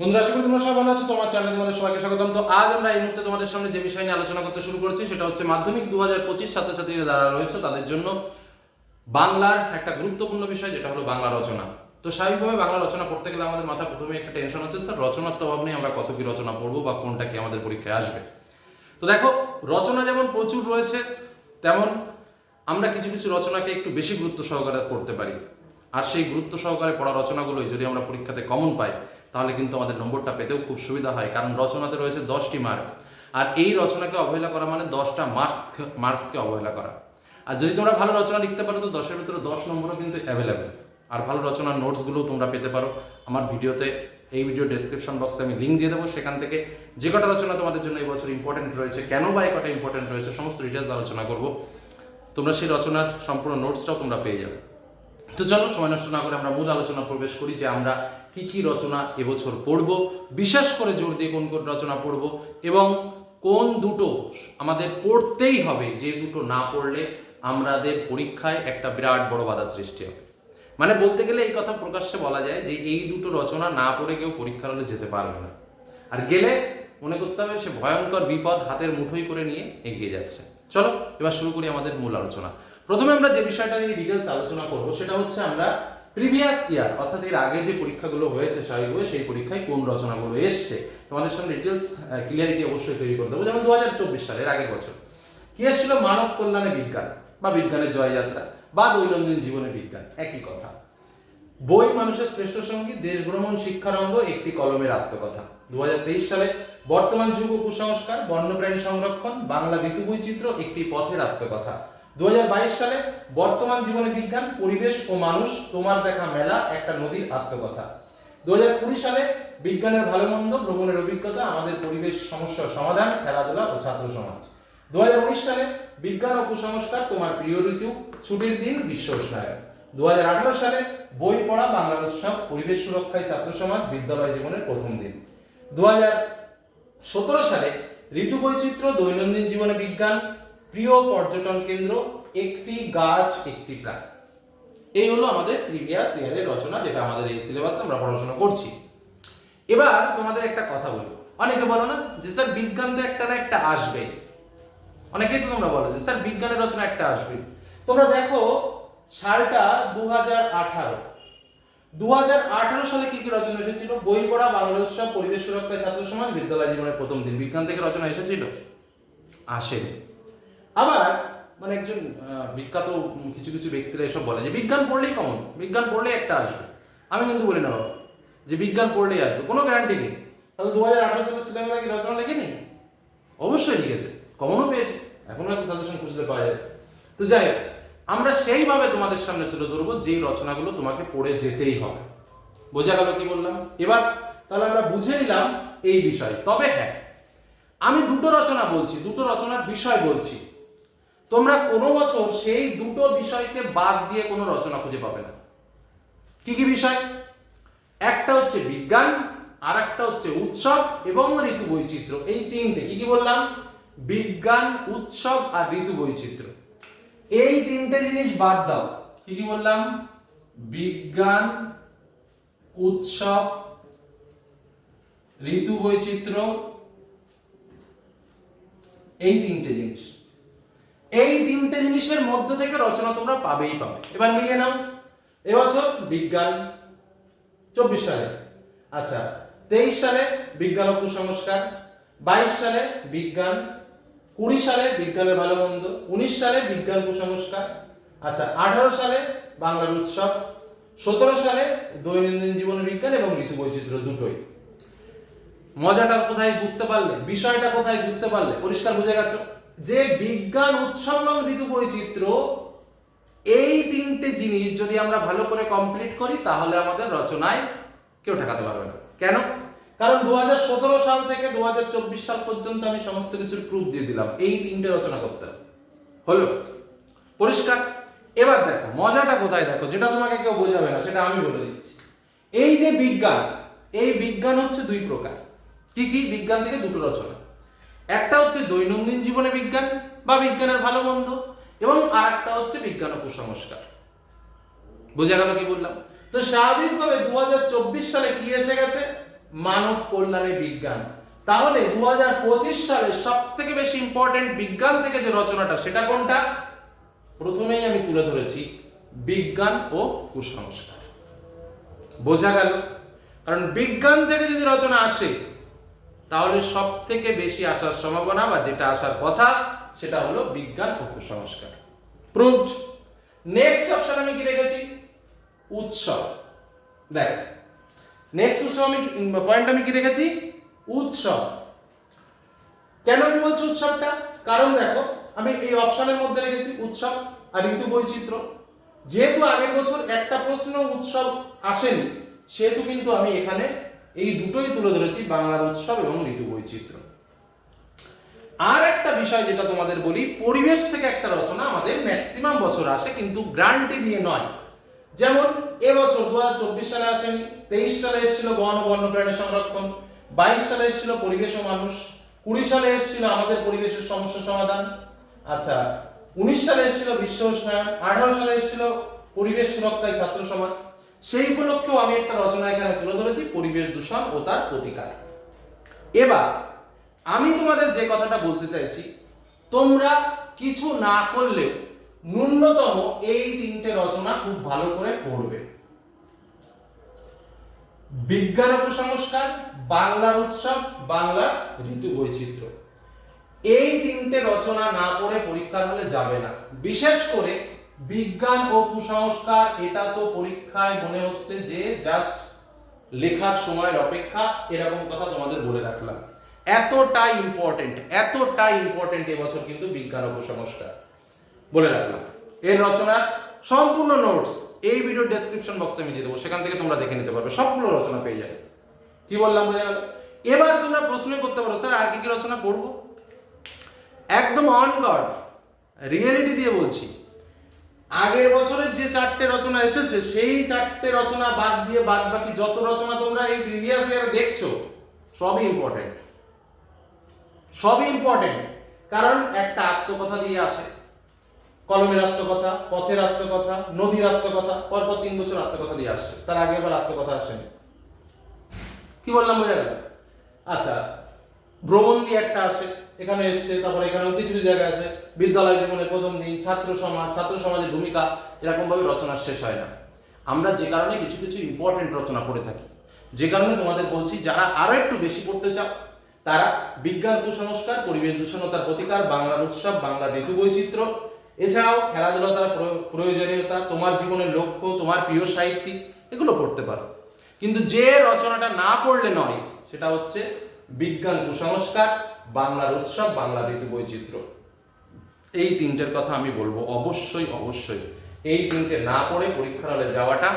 বন্ধুরা, আশা করি তোমরা সবাই ভালো আছো, তোমার চ্যানেলে তোমাদের সবাইকে স্বাগতম। তো আজ আমরা এই মুহূর্তে তোমাদের সামনে যে বিষয় নিয়ে আলোচনা করতে শুরু করেছি, সেটা হচ্ছে মাধ্যমিক দু হাজার পঁচিশ ছাত্রছাত্রীরা যারা রয়েছে, তাদের জন্য বাংলার একটা গুরুত্বপূর্ণ বিষয়, যেটা হলো বাংলা রচনা। তো স্বাভাবিকভাবে বাংলা রচনা পড়তে গেলে আমাদের মাথা প্রথমে একটা টেনশন হচ্ছে স্যার, রচনার তো অভাব নেই, আমরা কত কি রচনা পড়ব বা কোনটা কি আমাদের পরীক্ষায় আসবে। তো দেখো, রচনা যেমন প্রচুর রয়েছে, তেমন আমরা কিছু কিছু রচনাকে একটু বেশি গুরুত্ব সহকারে পড়তে পারি। আর সেই গুরুত্ব সহকারে পড়া রচনাগুলোই যদি আমরা পরীক্ষাতে কমন পাই তাহলে কিন্তু আমাদের নম্বরটা পেতেও খুব সুবিধা হয়, কারণ রচনাতে রয়েছে দশটি মার্ক আর এই রচনাকে অবহেলা করা মানে দশটা মার্ক মার্কসকে অবহেলা করা। আর যদি তোমরা ভালো রচনা লিখতে পারো, তো দশের ভিতরে দশ নম্বরও কিন্তু অ্যাভেলেবেল আর ভালো রচনার নোটসগুলোও তোমরা পেতে পারো। আমার ভিডিওতে এই ভিডিও ডেসক্রিপশন বক্সে আমি লিঙ্ক দিয়ে দেবো। সেখান থেকে যে কটা রচনা তোমাদের জন্য এই বছর ইম্পর্টেন্ট রয়েছে, কেন বা এই কটা ইম্পর্টেন্ট রয়েছে, সমস্ত ডিটেলস আলোচনা করব। তোমরা সেই রচনার সম্পূর্ণ নোটসটাও তোমরা পেয়ে যাবে। তো চলো, সময় নষ্ট না করে আমরা মূল আলোচনা প্রবেশ করি যে আমরা কি কি রচনা এবছর পড়ব। বিশেষ করে জোর দিয়ে কোন কোন রচনা পড়ব এবং কোন দুটো আমাদের পড়তেই হবে, যে দুটো না পড়লে আমাদের পরীক্ষায় একটা বিরাট বড় বাধা সৃষ্টি হবে। মানে বলতে গেলে এই কথা প্রকাশ্যে বলা যায় যে এই দুটো রচনা না পড়ে কেউ পরীক্ষার হলে যেতে পারবে না। আর গেলে মনে করতে হবে সে ভয়ঙ্কর বিপদ হাতের মুঠোই করে নিয়ে এগিয়ে যাচ্ছে। চলো, এবার শুরু করি আমাদের মূল আলোচনা। প্রথমে আমরা যে বিষয়টা নিয়ে ডিটেলস আলোচনা করব, সেটা হচ্ছে আমরা প্রিভিয়াস ইয়ার অর্থাৎ এর আগে যে পরীক্ষাগুলো হয়েছে স্বাভাবিকভাবে সেই পরীক্ষায় কোন রচনাগুলো এসছে? তোমাদের সামনে ডিটেলস ক্লিয়ারিটি অবশ্যই তৈরি করে দেবো। যেমন দু হাজার চব্বিশ সালের আগের বছর। কি এসেছিল? মানব কল্যাণে বিজ্ঞান বা বিজ্ঞানের জয়যাত্রা বা দৈনন্দিন জীবনে বিজ্ঞান। একই কথা। বই মানুষের শ্রেষ্ঠ সঙ্গী, দেশ ভ্রমণ শিক্ষারঙ্গ একটি কলমের আত্মকথা। দু হাজার তেইশ সালে বর্তমান যুগ কুসংস্কার, বন্যপ্রাণী সংরক্ষণ, বাংলা ঋতু বৈচিত্র্য একটি পথের আত্মকথা। দু হাজার বাইশ সালে বর্তমান জীবনে বিজ্ঞান, পরিবেশ ও মানুষ, তোমার দেখা মেলা, একটা নদীর আত্মকথা। দু হাজার কুড়ি সালে বিজ্ঞানের ভালো মন্দ ভ্রমণের অভিজ্ঞতা, আমাদের পরিবেশ সমস্যার সমাধান, খেলাধুলা ও ছাত্র সমাজ। দুহাজার উনিশ সালে বিজ্ঞান ও কুসংস্কার, তোমার প্রিয় ঋতু, ছুটির দিন, বিশ্ব উষ্ণায়ন। দু সালে বই পড়া, বাংলা উৎসব, পরিবেশ সুরক্ষায় ছাত্র সমাজ, বিদ্যালয় জীবনের প্রথম দিন। দু সালে ঋতু বৈচিত্র্য দৈনন্দিন জীবনে বিজ্ঞান প্রিয় পর্যটন কেন্দ্র একটি গাছ, একটি প্রাণ। এই হলো আমাদের প্রিভিয়াস ইয়ারের রচনা, যেটা আমাদের এই সিলেবাসে আমরা পড়াশোনা করছি। এবার তোমাদের একটা কথা বলি। অনেকে বলো না যে, স্যার, বিজ্ঞান তো একটা না একটা আসবে। অনেকেই তোমরা বলো যে, স্যার, বিজ্ঞানের রচনা একটা আসবে। তোমরা দেখো, সালটা দু হাজার আঠারো। দু হাজার আঠারো সালে কি কি রচনা এসেছিল? বই পড়া বাংলা উৎসব, পরিবেশ সুরক্ষায় ছাত্র সমাজ, বিদ্যালয় জীবনের প্রথম দিন। বিজ্ঞান থেকে রচনা এসেছিল? আসেনি। আবার মানে একজন বিখ্যাত কিছু কিছু ব্যক্তিরা এসব বলে যে বিজ্ঞান পড়লেই কমন বিজ্ঞান পড়লেই একটা আসবে। আমি কিন্তু বলি না বাবা, যে বিজ্ঞান পড়লেই আসবে কোনো গ্যারান্টি নেই। তাহলে দু হাজার আঠারো সালের ছেলেমেয়েরা কি রচনা লেখেনি? অবশ্যই লিখেছে কমনও পেয়েছে এখনও হয়তো সাজেশন খুঁজতে পাওয়া যায়। তো যাই হোক আমরা সেইভাবে তোমাদের সামনে তুলে ধরবো যেই রচনাগুলো তোমাকে পড়ে যেতেই হবে। বোঝা গেল কি বললাম? এবার তাহলে আমরা বুঝে নিলাম এই বিষয়। তবে হ্যাঁ আমি দুটো রচনা বলছি দুটো রচনার বিষয় বলছি। তোমরা কোনো বছর সেই দুটো বিষয়কে বাদ দিয়ে কোনো রচনা খুঁজে পাবে না। কি কি বিষয়? একটা হচ্ছে বিজ্ঞান আর একটা হচ্ছে উৎসব এবং ঋতু বৈচিত্র্য। এই তিনটে, কি কি বললাম? বিজ্ঞান, উৎসব আর ঋতু বৈচিত্র্য। এই তিনটে জিনিস বাদ দাও। কি কি বললাম? বিজ্ঞান, উৎসব, ঋতু বৈচিত্র্য। এই তিনটে জিনিস। এই তিনটে জিনিসের মধ্যে থেকে রচনা তোমরা পাবেই পাবে। এবার মিলিয়ে নাও। এবছর বিজ্ঞান, চব্বিশ সালে। আচ্ছা তেইশ সালে বিজ্ঞান ও কুসংস্কার, বাইশ সালে বিজ্ঞান, কুড়ি সালে বিজ্ঞানের ভালো মন্দ, উনিশ সালে বিজ্ঞান কুসংস্কার আচ্ছা আঠারো সালে বাংলার উৎসব, সতেরো সালে দৈনন্দিন জীবন বিজ্ঞান এবং ঋতু বৈচিত্র্য দুটোই। মজাটা কোথায় বুঝতে পারলে? বিষয়টা কোথায় বুঝতে পারলে? পরিষ্কার বুঝে গেছো? যে বিজ্ঞান উৎসব এবং ঋতু বৈচিত্র্য, এই তিনটে জিনিস যদি আমরা ভালো করে কমপ্লিট করি, তাহলে আমাদের রচনায় কেউ ঠেকাতে পারবে না। কেন? কারণ দু হাজার সতেরো সাল থেকে দু হাজার চব্বিশ সাল পর্যন্ত আমি সমস্ত কিছুর প্রুফ দিয়ে দিলাম। এই তিনটে রচনা করতে। হলো, পরিষ্কার? এবার দেখো, মজাটা কোথায় দেখো, যেটা তোমাকে কেউ বোঝাবে না, সেটা আমি বলে দিচ্ছি। এই যে বিজ্ঞান, এই বিজ্ঞান হচ্ছে দুই প্রকার। কি কি? বিজ্ঞান থেকে দুটো রচনা। একটা হচ্ছে দৈনন্দিন জীবনে বিজ্ঞান বা বিজ্ঞানের ভালো মন্দ, এবং আর একটা হচ্ছে বিজ্ঞান ও কুসংস্কার। বোঝা গেল কি বললাম? তো স্বাভাবিকভাবে দু সালে কি এসে গেছে? মানব কল্যাণে বিজ্ঞান। তাহলে দু হাজার পঁচিশ সালে সব থেকে বেশি ইম্পর্টেন্ট বিজ্ঞান থেকে যে রচনাটা, সেটা কোনটা? প্রথমেই আমি তুলে ধরেছি, বিজ্ঞান ও কুসংস্কার। বোঝা গেল? কারণ বিজ্ঞান থেকে যদি রচনা আসে তাহলে সব থেকে বেশি আসার সম্ভাবনা বা যেটা আসার কথা, সেটা হলো বিজ্ঞান ও কুসংস্কার। প্রুভড নেক্সট অপশন আমি কি রেখেছি উৎসব। দেখ নেক্সট উৎসব আমি পয়েন্ট আমি কি রেখেছি উৎসব। কেন আমি বলছি উৎসবটা? কারণ দেখো, আমি এই অপশনের মধ্যে রেখেছি উৎসব আর ঋতু বৈচিত্র্য। যেহেতু আগের বছর একটা প্রশ্ন উৎসব আসেনি, সেহেতু কিন্তু আমি এখানে এই দুটোই তুলে ধরেছি বাংলার উৎসব এবং ঋতু বৈচিত্র্য। আর একটা বিষয় যেটা তোমাদের বলি, পরিবেশ থেকে একটা রচনা আমাদের ম্যাক্সিমাম বছর আসে, কিন্তু গ্রান্টি দিয়ে নয়। যেমন এবছর দু হাজার চব্বিশ সালে আসেনি, তেইশ সালে এসেছিল বন ও বন্যপ্রাণী সংরক্ষণ, বাইশ সালে এসেছিল পরিবেশ ও মানুষ, কুড়ি সালে এসেছিল আমাদের পরিবেশের সমস্যা সমাধান আচ্ছা উনিশ সালে এসেছিল বিশ্ব উষ্ণায়ন, আঠারো সালে এসেছিল পরিবেশ সুরক্ষায় ছাত্র সমাজ সেই উপলক্ষেও আমি একটা রচনা এখানে তুলে ধরেছি, পরিবেশ দূষণ ও তার প্রতিকার। এবার, আমি তোমাদের যে কথাটা বলতে চাইছি, তোমরা কিছু না করলেও ন্যূনতম এই তিনটে রচনা খুব ভালো করে পড়বে। বিজ্ঞান কুসংস্কার বাংলার উৎসব, বাংলার ঋতু বৈচিত্র্য। এই তিনটে রচনা না পড়ে পরীক্ষার হলে যাবে না। বিশেষ করে বিজ্ঞান ও কুসংস্কার, এটা তো পরীক্ষায় মনে হচ্ছে যে জাস্ট লেখার সময়ের অপেক্ষা, এরকম কথা তোমাদের বলে রাখলাম। এতটাই ইম্পর্টেন্ট এতটাই ইম্পর্টেন্ট এবছর কিন্তু বিজ্ঞান ও কুসংস্কার। বলে রাখলাম। এর রচনার সম্পূর্ণ নোটস এই ভিডিও ডেসক্রিপশন বক্সে আমি দিয়ে দেবো। সেখান থেকে তোমরা দেখে নিতে পারবে। সবগুলো রচনা পেয়ে যাবে। কি বললাম, বোঝা গেল? এবার তোমরা প্রশ্ন করতে পারো, স্যার, আর কি কি রচনা পড়ব? একদম অন গড রিয়েলিটি দিয়ে বলছি। আগের বছরের যে চারটে রচনা এসেছে, সেই চারটে রচনা বাদ দিয়ে বাদ বাকি যত রচনা তোমরা এই প্রিভিয়াস ইয়ারে দেখছ, সবই ইম্পর্টেন্ট সবই ইম্পর্টেন্ট কারণ একটা আত্মকথা দিয়ে আসে। কলমের আত্মকথা, পথের আত্মকথা, নদীর আত্মকথা, পরপর তিন বছর আত্মকথা দিয়ে আসছে। তার আগে আবার আত্মকথা আসেনি। কি বললাম, বোঝা গেল? আচ্ছা ভ্রমণ দিয়ে একটা আসে। এখানে এসছে, তারপরে এখানেও কিছু কিছু জায়গায় আছে। বিদ্যালয় জীবনের প্রথম দিন, ছাত্র সমাজ, ছাত্র সমাজের ভূমিকা এরকম ভাবে রচনা শেষ হয় না। আমরা যে কারণে কিছু কিছু ইম্পর্টেন্ট রচনা পড়ে থাকি। যে কারণে তোমাদের বলছি, যারা আরও একটু বেশি পড়তে চাও, তারা বিজ্ঞান কুসংস্কার, পরিবেশ দূষণতার প্রতিকার, বাংলার উৎসব, বাংলার ঋতু বৈচিত্র্য, এছাড়াও খেলাধুলা তার প্রয়োজনীয়তা, তোমার জীবনের লক্ষ্য, তোমার প্রিয় সাহিত্যিক, এগুলো পড়তে পারো। কিন্তু যে রচনাটা না পড়লে নয়, সেটা হচ্ছে বিজ্ঞান কুসংস্কার বাংলার উৎসব বাংলা ঋতু বৈচিত্র্য এই তিনটের কথা আমি বলব। অবশ্যই অবশ্যই এই তিনটে না পড়ে পরীক্ষার হলে যাওয়াটা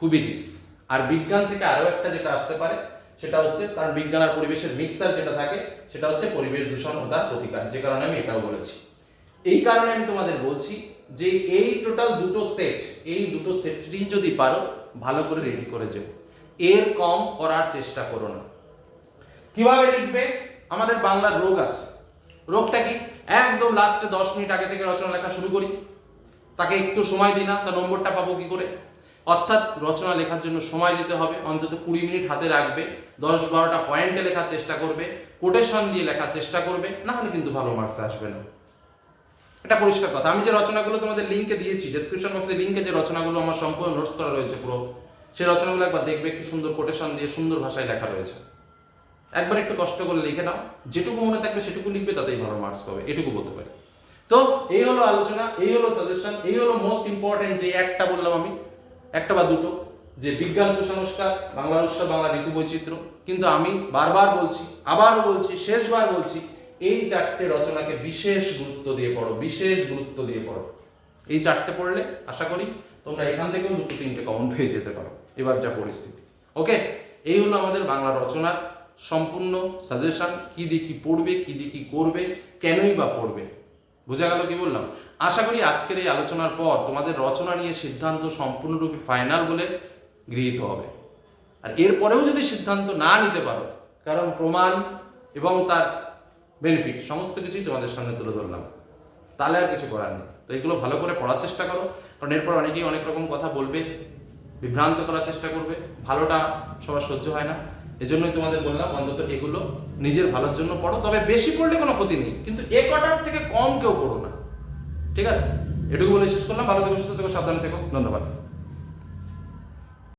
খুবই রিক্স আর বিজ্ঞান থেকে আরও একটা যেটা আসতে পারে, সেটা হচ্ছে কারণ বিজ্ঞান আর পরিবেশের মিক্সার যেটা থাকে, সেটা হচ্ছে পরিবেশ দূষণ ও তার প্রতিকার, যে কারণে আমি এটাও বলেছি। এই কারণে আমি তোমাদের বলছি যে এই টোটাল দুটো সেট এই দুটো সেটটি যদি পারো, ভালো করে রেডি করে যাও। এর কম করার চেষ্টা করো না। কীভাবে লিখবে? আমাদের বাংলার রোগ আছে। রোগটা কি? একদম লাস্টে দশ মিনিট আগে থেকে রচনা লেখা শুরু করি। তাকে একটু সময় দিই না তার নম্বরটা পাবো কি করে? অর্থাৎ রচনা লেখার জন্য সময় দিতে হবে, অন্তত কুড়ি মিনিট হাতে রাখবে, দশ বারোটা পয়েন্টে লেখার চেষ্টা করবে কোটেশন দিয়ে লেখার চেষ্টা করবে, না হলে কিন্তু ভালো মার্কস আসবে না। এটা পরিষ্কার কথা। আমি যে রচনাগুলো তোমাদের লিঙ্কে দিয়েছি ডেসক্রিপশন বক্সে লিঙ্কে যে রচনাগুলো আমার সম্পূর্ণ নোটস করা রয়েছে পুরো, সেই রচনাগুলো একবার দেখবে, কি সুন্দর কোটেশন দিয়ে সুন্দর ভাষায় লেখা রয়েছে। একবার একটু কষ্ট করে লিখে নাও, যেটুকু মনে থাকবে সেটুকু লিখবে, তাতেই ভালো মার্কস পাবে, এটুকু বলতে পারি। তো এই হলো আলোচনা, এই হলো সাজেশন এই হলো মোস্ট ইম্পর্টেন্ট যে একটা বললাম আমি, একটা বা দুটো, যে বিজ্ঞান কুসংস্কার, বাংলা উৎসব বাংলা ঋতু বৈচিত্র্য। কিন্তু আমি বারবার বলছি, আবারও বলছি, শেষবার বলছি, এই চারটে রচনাকে বিশেষ গুরুত্ব দিয়ে পড়ো, বিশেষ গুরুত্ব দিয়ে পড়ো। এই চারটে পড়লে আশা করি তোমরা এখান থেকেও দুটো তিনটে কমন পেয়ে যেতে পারো। এবার যা পরিস্থিতি। ওকে এই হলো আমাদের বাংলা রচনার সম্পূর্ণ সাজেশন কি কি পড়বে, কি কি করবে, কেনই বা পড়বে। বোঝা গেল কি বললাম? আশা করি আজকের এই আলোচনার পর তোমাদের রচনা নিয়ে সিদ্ধান্ত সম্পূর্ণরূপে ফাইনাল বলে গৃহীত হবে। আর এরপরেও যদি সিদ্ধান্ত না নিতে পারো, কারণ প্রমাণ এবং তার বেনিফিট সমস্ত কিছুই তোমাদের সামনে তুলে ধরলাম। তাহলে আর কিছু করার নেই। তো এগুলো ভালো করে পড়ার চেষ্টা করো, কারণ এরপর অনেকেই অনেক রকম কথা বলবে, বিভ্রান্ত করার চেষ্টা করবে, ভালোটা সবার সহ্য হয় না। এজন্যই তোমাদের বললাম, অন্তত এগুলো নিজের ভালোর জন্য পড়ো। তবে বেশি পড়লে কোনো ক্ষতি নেই। কিন্তু এ কটার থেকে কম কেউ পড়ো না। ঠিক আছে? এটুকু বলে শেষ করলাম। ভালো থেকো, সুস্থ থেকো, সাবধানে থেকো। ধন্যবাদ।